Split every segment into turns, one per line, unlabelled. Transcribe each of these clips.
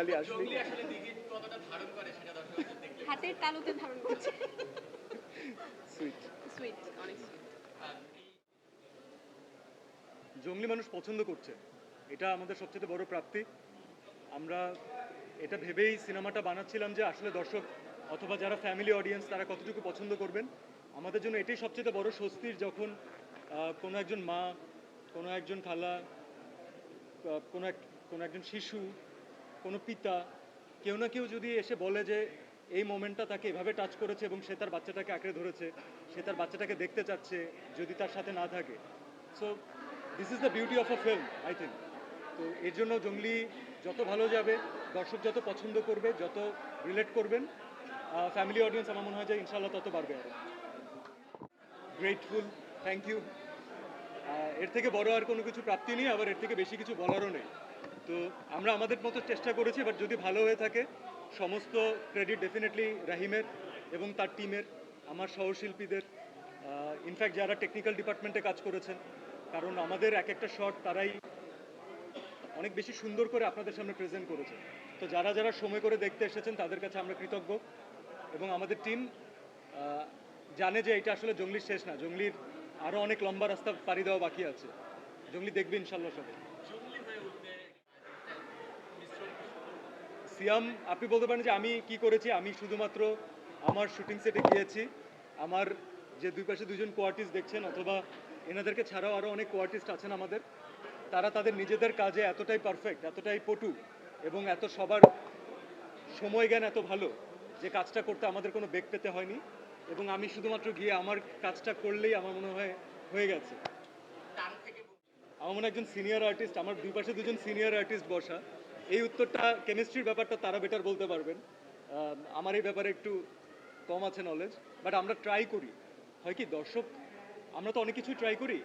কালি আসলে
হাতের তালুতে ধারণ করছে।
সুইট
সুইট অনেক
জঙ্গলি মানুষ পছন্দ করছে। এটা আমাদের সবচেয়ে বড় প্রাপ্তি। আমরা এটা ভেবেই সিনেমাটা বানাচ্ছিলাম যে আসলে দর্শক অথবা যারা ফ্যামিলি অডিয়েন্স তারা কতটুকু পছন্দ করবেন। আমাদের জন্য এটাই সবচেয়ে বড় স্বস্তির যখন কোনো একজন মা কোনো একজন খালা কোনো এক কোনো একজন শিশু কোনো পিতা কেউ না কেউ যদি এসে বলে যে এই মোমেন্টটা তাকে এভাবে টাচ করেছে এবং সে তার বাচ্চাটাকে আঁকড়ে ধরেছে, সে তার বাচ্চাটাকে দেখতে চাচ্ছে যদি তার সাথে না থাকে। So this is the beauty of a film I think তো এর জন্য জঙ্গলি যত ভালো যাবে, দর্শক যত পছন্দ করবে, যত রিলেট করবেন ফ্যামিলি অডিয়েন্স আমার মনে হয় যে ইনশাল্লাহ তত বাড়বে আরও গ্রেটফুল থ্যাংক ইউ এর থেকে বড় আর কোনো কিছু প্রাপ্তি নেই, আবার এর থেকে বেশি কিছু বলারও নেই। তো আমরা আমাদের মতো চেষ্টা করেছি বাট যদি ভালো হয়ে থাকে, সমস্ত ক্রেডিট ডেফিনেটলি রাহিমের এবং তার টিমের আমার সহশিল্পীদের ইনফ্যাক্ট যারা টেকনিক্যাল ডিপার্টমেন্টে কাজ করেছেন, কারণ আমাদের এক একটা শট তারাই অনেক বেশি সুন্দর করে আপনাদের সামনে প্রেজেন্ট করেছে। তো যারা যারা সময় করে দেখতে এসেছেন, তাদের কাছে আমরা কৃতজ্ঞ এবং আমাদের টিম জানে যে এটা আসলে জঙ্গলির শেষ না। জঙ্গলির আরও অনেক লম্বা রাস্তা পাড়ি দেওয়া বাকি আছে। জঙ্গলি দেখবে ইনশাল্লাহ সবাই। সিয়াম আপনি বলতে পারেন যে আমি কি করেছি? আমি শুধুমাত্র আমার শুটিং সেটে গিয়েছি। আমার যে দুই পাশে দুজন কোয়ার্টিস্ট দেখছেন অথবা এনাদেরকে ছাড়াও আরও অনেক কোয়ার্টিস্ট আছেন আমাদের তারা তাদের নিজেদের কাজে এতটাই পারফেক্ট এতটাই পটু এবং এত সবার সময় জ্ঞান এত ভালো যে কাজটা করতে আমাদের কোনো বেগ পেতে হয়নি এবং আমি শুধুমাত্র গিয়ে আমার কাজটা করলেই আমার মনে হয় হয়ে গেছে। আমার মনে হয় একজন সিনিয়র আর্টিস্ট আমার দুই পাশে দুজন সিনিয়র আর্টিস্ট বসা। এই উত্তরটা কেমিস্ট্রির ব্যাপারটা তারা বেটার বলতে পারবেন। আমার এই ব্যাপারে একটু কম আছে নলেজ বাট আমরা ট্রাই করি। হয় কি, দর্শক, আমরা তো অনেক কিছু ট্রাই করি।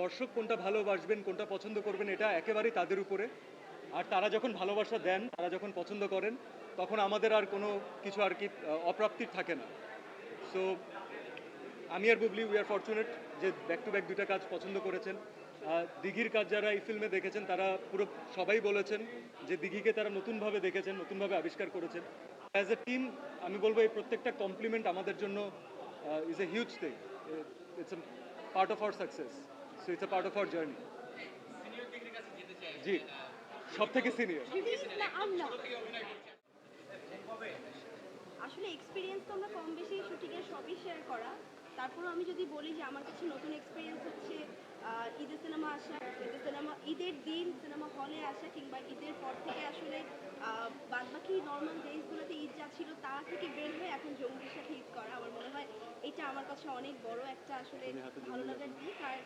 দর্শক কোনটা ভালোবাসবেন, কোনটা পছন্দ করবেন, এটা একেবারেই তাদের উপরে। আর তারা যখন ভালোবাসা দেন, তারা যখন পছন্দ করেন, তখন আমাদের আর কোনো কিছু আর কি অপ্রাপ্তির থাকে না। সো আমি আর বুবলি উই আর ফরচুনেট যে ব্যাক টু ব্যাক দুইটা কাজ পছন্দ করেছেন। দিঘির কাজ যারা এই ফিল্মে দেখেছেন, তারা পুরো সবাই বলেছেন যে দিঘিকে তারা নতুনভাবে দেখেছেন, নতুনভাবে আবিষ্কার করেছেন। অ্যাজ এ টিম আমি বলব এই প্রত্যেকটা কমপ্লিমেন্ট আমাদের জন্য is a huge thing it's a part of our success so it's a part of our journey ji. সব থেকে সিনিয়র
আসলে এক্সপিরিয়েন্স তো আমরা কম বেশি শুটিংয়ের সবই শেয়ার করা। তারপরেও আমি যদি বলি যে আমার কাছে নতুন এক্সপিরিয়েন্স হচ্ছে ঈদের সিনেমা আসা ঈদের সিনেমা ঈদের দিন সিনেমা হলে আসা কিংবা ঈদের পর থেকে আসলে বাদ বাকি নর্মাল ডেজগুলোতে ঈদ যা ছিল তা থেকে বের হয়ে এখন জঙ্গির সাথে ঈদ করা আমার মনে হয় এটা আমার কাছে অনেক বড় একটা আসলে ভালো লাগার দিক। আর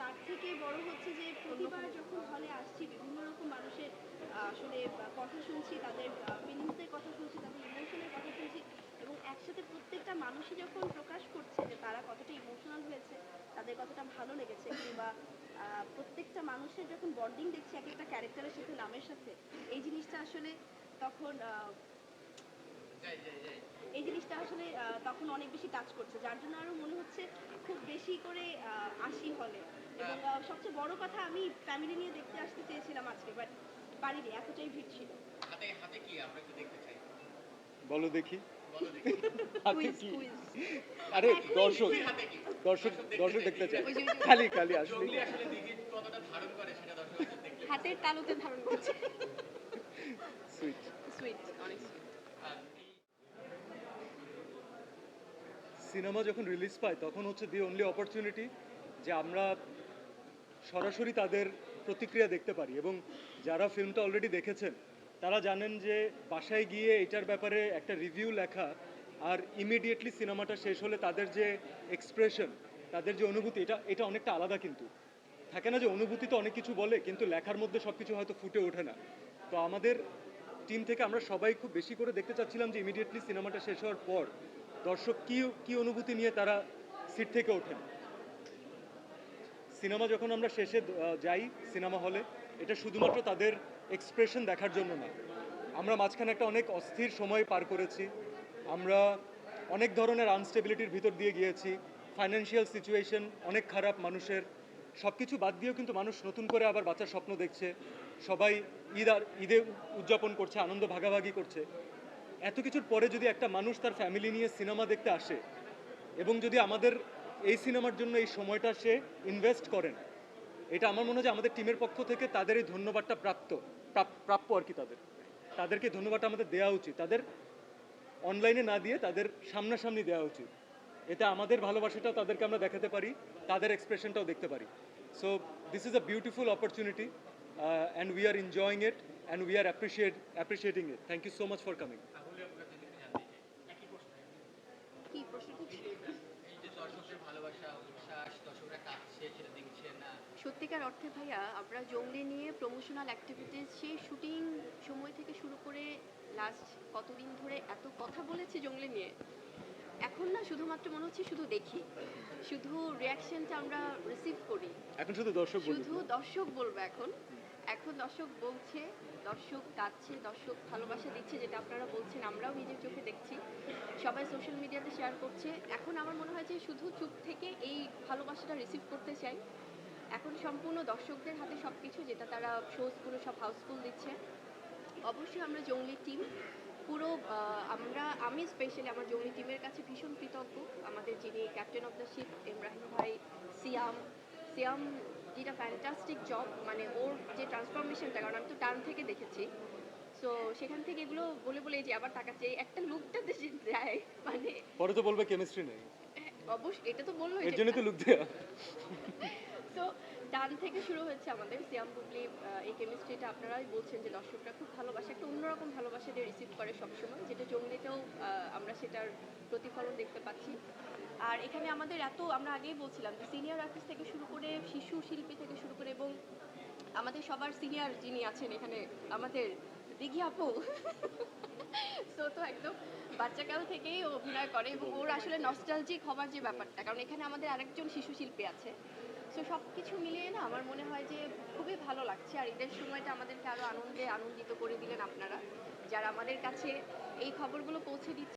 তার থেকে বড় হচ্ছে যে প্রতিবার যখন হলে আসছি বিভিন্ন রকম মানুষের আসলে কথা শুনছি তাদের ফিলিংসের কথা শুনছি তাদের ইমোশনের কথা শুনছি এবং একসাথে প্রত্যেকটা মানুষই যখন প্রকাশ করছে যে তারা কতটা ইমোশনাল হয়েছে তাদের কতটা ভালো লেগেছে কিংবা আহ, প্রত্যেকটা মানুষের যখন বন্ডিং দেখছি এক একটা ক্যারেক্টারের সাথে নামের সাথে এই জিনিসটা আসলে তখন আহ, এই জিনিসটা আসলে আহ, তখন অনেক বেশি টাচ করছে। যার জন্য আরও মনে হচ্ছে খুব বেশি করে আহ, আসি হলে। এবং আহ, সবচেয়ে বড় কথা আমি ফ্যামিলি নিয়ে দেখতে আসতে চেয়েছিলাম আজকে বাট পারিনি এতটাই ভিড় ছিল।
হাতে হাতে কি? আমরা একটু দেখতে চাই।
বলো দেখি। হাতে কি? আরে দর্শক দর্শক দর্শক দেখতে খালি খালি আসলে।
হাতের তালুতে ধারণ করছে।
সুইট
সুইট অনেক
সিনেমা যখন রিলিজ পায় তখন হচ্ছে দি অনলি অপরচুনিটি যে আমরা সরাসরি তাদের প্রতিক্রিয়া দেখতে পারি। এবং যারা ফিল্মটা অলরেডি দেখেছেন তারা জানেন যে বাসায় গিয়ে এটার ব্যাপারে একটা রিভিউ লেখা আর ইমিডিয়েটলি সিনেমাটা শেষ হলে তাদের যে এক্সপ্রেশন তাদের যে অনুভূতি, এটা এটা অনেকটা আলাদা কিন্তু। থাকে না যে অনুভূতি তো অনেক কিছু বলে, কিন্তু লেখার মধ্যে সব কিছু হয়তো ফুটে ওঠে না। তো আমাদের টিম থেকে আমরা সবাই খুব বেশি করে দেখতে চাচ্ছিলাম যে ইমিডিয়েটলি সিনেমাটা শেষ হওয়ার পর দর্শক কি কি অনুভূতি নিয়ে তারা সিট থেকে ওঠেন। সিনেমা যখন আমরা শেষে যাই সিনেমা হলে, এটা শুধুমাত্র তাদের এক্সপ্রেশন দেখার জন্য না। আমরা মাঝখানে একটা অনেক অস্থির সময় পার করেছি। আমরা অনেক ধরনের আনস্টেবিলিটির ভিতর দিয়ে গিয়েছি। ফাইন্যান্সিয়াল সিচুয়েশন অনেক খারাপ মানুষের। সব কিছু বাদ দিয়েও কিন্তু মানুষ নতুন করে আবার বাঁচার স্বপ্ন দেখছে। সবাই ঈদ আর ঈদে উদযাপন করছে, আনন্দ ভাগাভাগি করছে। এত কিছুর পরে যদি একটা মানুষ তার ফ্যামিলি নিয়ে সিনেমা দেখতে আসে এবং যদি আমাদের এই সিনেমার জন্য এই সময়টা সে ইনভেস্ট করেন, এটা আমার মনে হয় আমাদের টিমের পক্ষ থেকে তাদের এই ধন্যবাদটা প্রাপ্ত। প্রাপ- প্রাপ্য আর কি তাদের। তাদেরকে ধন্যবাদটা আমাদের দেওয়া উচিত। তাদের অনলাইনে না দিয়ে তাদের সামনাসামনি দেওয়া উচিত। এতে আমাদের ভালোবাসাটাও তাদেরকে আমরা দেখাতে পারি তাদের এক্সপ্রেশনটাও দেখতে পারি। So this is a beautiful opportunity and we are enjoying it and we are appreciate appreciating it thank you so much for coming
ভালোবাসা উচ্ছ্বাস দর্শকরা কাঁদছে সেটা দেখছে
সত্যিকার অর্থে ভাইয়া আমরা জঙ্গলি নিয়ে প্রমোশনাল অ্যাক্টিভিটিস সেই শুটিং সময় থেকে শুরু করে লাস্ট কতদিন ধরে এত কথা বলেছি জঙ্গলি নিয়ে এখন না শুধুমাত্র মনে হচ্ছে শুধু দেখি শুধু রিয়াকশনটা আমরা রিসিভ করি।
এখন শুধু দর্শক
শুধু দর্শক বলব এখন এখন দর্শক বলছে দর্শক কাঁদছে দর্শক ভালোবাসা দিচ্ছে যেটা আপনারা বলছেন আমরাও নিজের চোখে দেখছি সবাই সোশ্যাল মিডিয়াতে শেয়ার করছে। এখন আমার মনে হয় যে শুধু চুপ থেকে এই ভালোবাসাটা রিসিভ করতে চাই। এখন সম্পূর্ণ দর্শকদের হাতে সব কিছু যেটা তারা শোজগুলো সব হাউসফুল দিচ্ছে। অবশ্যই আমরা জঙ্গলি টিম পুরো আমরা আমি স্পেশালি আমার জঙ্গলি টিমের কাছে ভীষণ কৃতজ্ঞ। আমাদের যিনি captain of the ship Ibrahim ভাই সিয়াম সিয়াম যেটা ফ্যান্টাস্টিক জব মানে ওর যে ট্রান্সফরমেশনটা কারণ আমি তো টান থেকে দেখেছি। সো সেখান থেকে এগুলো বলে বলে যে আবার তাকাচ্ছে এই একটা লুকটাতে যে দেয় মানে
পরে তো বলবে কেমিস্ট্রি নেই।
অবশ্যই এটা তো বলল
এর জন্য তো লুক দেওয়া
তো ডান থেকে শুরু হয়েছে আমাদের সিয়াম বুবলি এই কেমিস্ট্রিটা আপনারাই বলছেন যে দর্শকরা খুব ভালোবাসে, একটা অন্যরকম ভালোবাসা দিয়ে রিসিভ করে সবসময়, যেটা জঙ্গলিতেও আমরা সেটার প্রতিফলন দেখতে পাচ্ছি। আর এখানে আমাদের এত, আমরা আগেই বলছিলাম যে সিনিয়র আর্টিস্ট থেকে শুরু করে শিশু শিল্পী থেকে শুরু করে এবং আমাদের সবার সিনিয়র যিনি আছেন এখানে, আমাদের দিঘি আপু। তো তো একদম বাচ্চাকাল থেকেই অভিনয় করে এবং ওর আসলে নস্টালজিক হবার যে ব্যাপারটা, কারণ এখানে আমাদের আরেকজন শিশু শিল্পী আছে। তো সব কিছু মিলিয়ে না আমার মনে হয় যে খুবই ভালো লাগছে। আর ঈদের সময়টা আমাদেরকে আরও আনন্দে আনন্দিত করে দিলেন আপনারা। যারা আমাদের কাছে এই খবরগুলো পৌঁছে দিচ্ছে